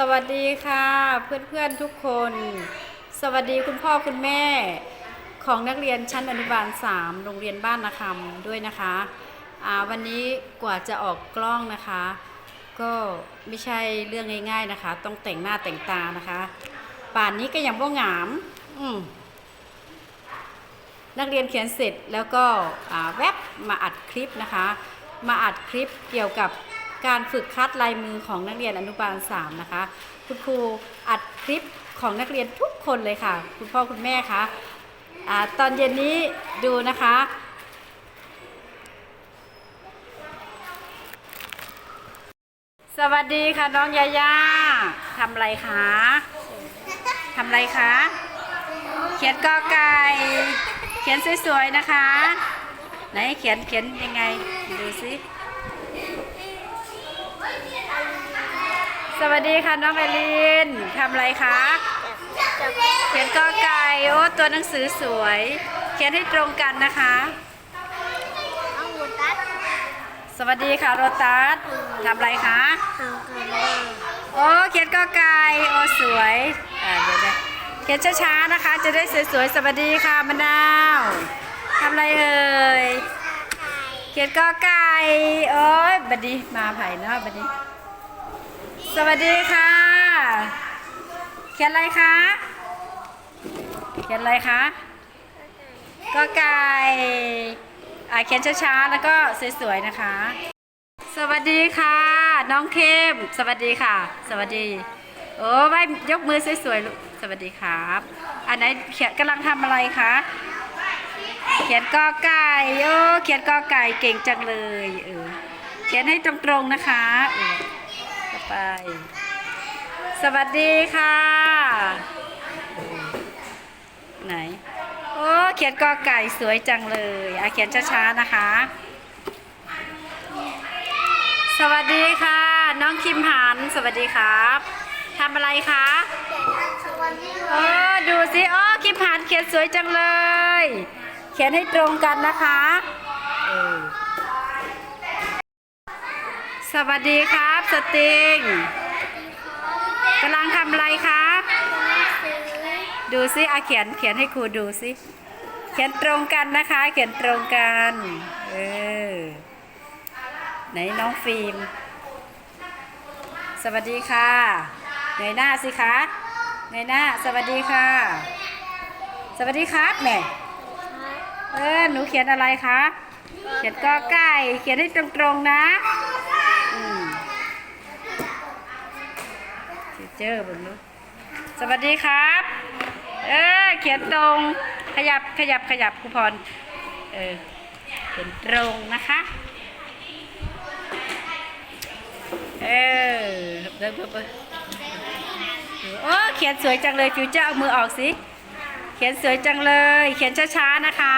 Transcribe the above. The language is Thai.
สวัสดีค่ะ เพื่อนๆทุกคน สวัสดีคุณพ่อคุณแม่ของนักเรียนชั้นอนุบาล 3 โรงเรียนบ้านนาคำด้วยนะคะวันนี้กว่าจะออกกล้องนะคะ ก็ไม่ใช่เรื่องง่าย ๆนะคะ ต้องแต่งหน้าแต่งตานะคะ ป่านนี้ก็ยังว่างามอืมนักเรียนเขียนเสร็จแล้วก็แวบมาอัดคลิปนะคะ มาอัดคลิปเกี่ยวกับ การฝึกคัดลายมือของนักเรียนอนุบาล 3 นะคะ คุณครูอัดคลิปของนักเรียนทุกคนเลยค่ะ คุณพ่อคุณแม่คะอาตอนเย็นนี้ดูนะคะ สวัสดีค่ะน้องยายาทำอะไรคะทำอะไรคะ เขียนกอไก่เขียนสวยๆนะคะ ไหนเขียนเขียนยังไง ดูสิ สวัสดีค่ะน้องไอรินทำอะไรคะเขียนกอไก่โอ้ตัวหนังสือสวย เขียนให้ตรงกันนะคะเอาหมูตัดสวัสดีค่ะโรตัสทำอะไรคะเอากันเลยโอ้เขียนกอไก่โอ้สวยอ่าเดี๋ยวนะเขียนช้าๆนะคะ จะได้สวยๆสวัสดีค่ะมะนาวทำอะไรเอ่ยเขียนกอไก่โอ้ยบัดดีมาไผ่เนาะบัดดี สวัสดีค่ะ เขียนอะไรคะ เขียนอะไรคะกอไก่อ่าเขียนช้าๆ แล้วก็สวยๆ นะคะ สวัสดีค่ะ น้องเข้ม สวัสดีค่ะ สวัสดี โอ้ไว้ยกมือสวยๆ ลูก สวัสดีครับ อันไหนเขียนกำลังทำอะไรคะ เขียนกอไก่โอ้เขียนกอไก่เก่งจังเลย เออ เขียนให้ตรงๆ นะคะเออ ไป สวัสดีค่ะ ไหน โอ้เขียนกอไก่สวยจังเลยอะเขียนช้าๆนะคะ สวัสดีค่ะ น้องคิมหันสวัสดีครับทำอะไรคะโอ้ดูสิอ๋อคิมหันเขียนสวยจังเลย เขียนให้ตรงกันนะคะเออ สวัสดีครับสติงกำลังทำอะไรคะซื้อดูสิอาเขียนเขียนให้ครูดูสิเขียนตรงกันนะคะ เขียนตรงกันเออไหนน้องฟิล์มสวัสดีค่ะเงยหน้าสิคะเงยหน้า สวัสดีค่ะ สวัสดีครับแม่เออหนูเขียนอะไรคะเขียนกอไก่ เขียนให้ตรงๆนะอืม เจอบุญลูกสวัสดีครับ เออเขียนตรงขยับขยับขยับครูพรเออเขียนตรงนะคะเออเดินไปโอ้เขียนสวยจังเลยฟิวเจอร์เอามือออกสิ เขียนสวยจังเลย เขียนช้าๆนะคะ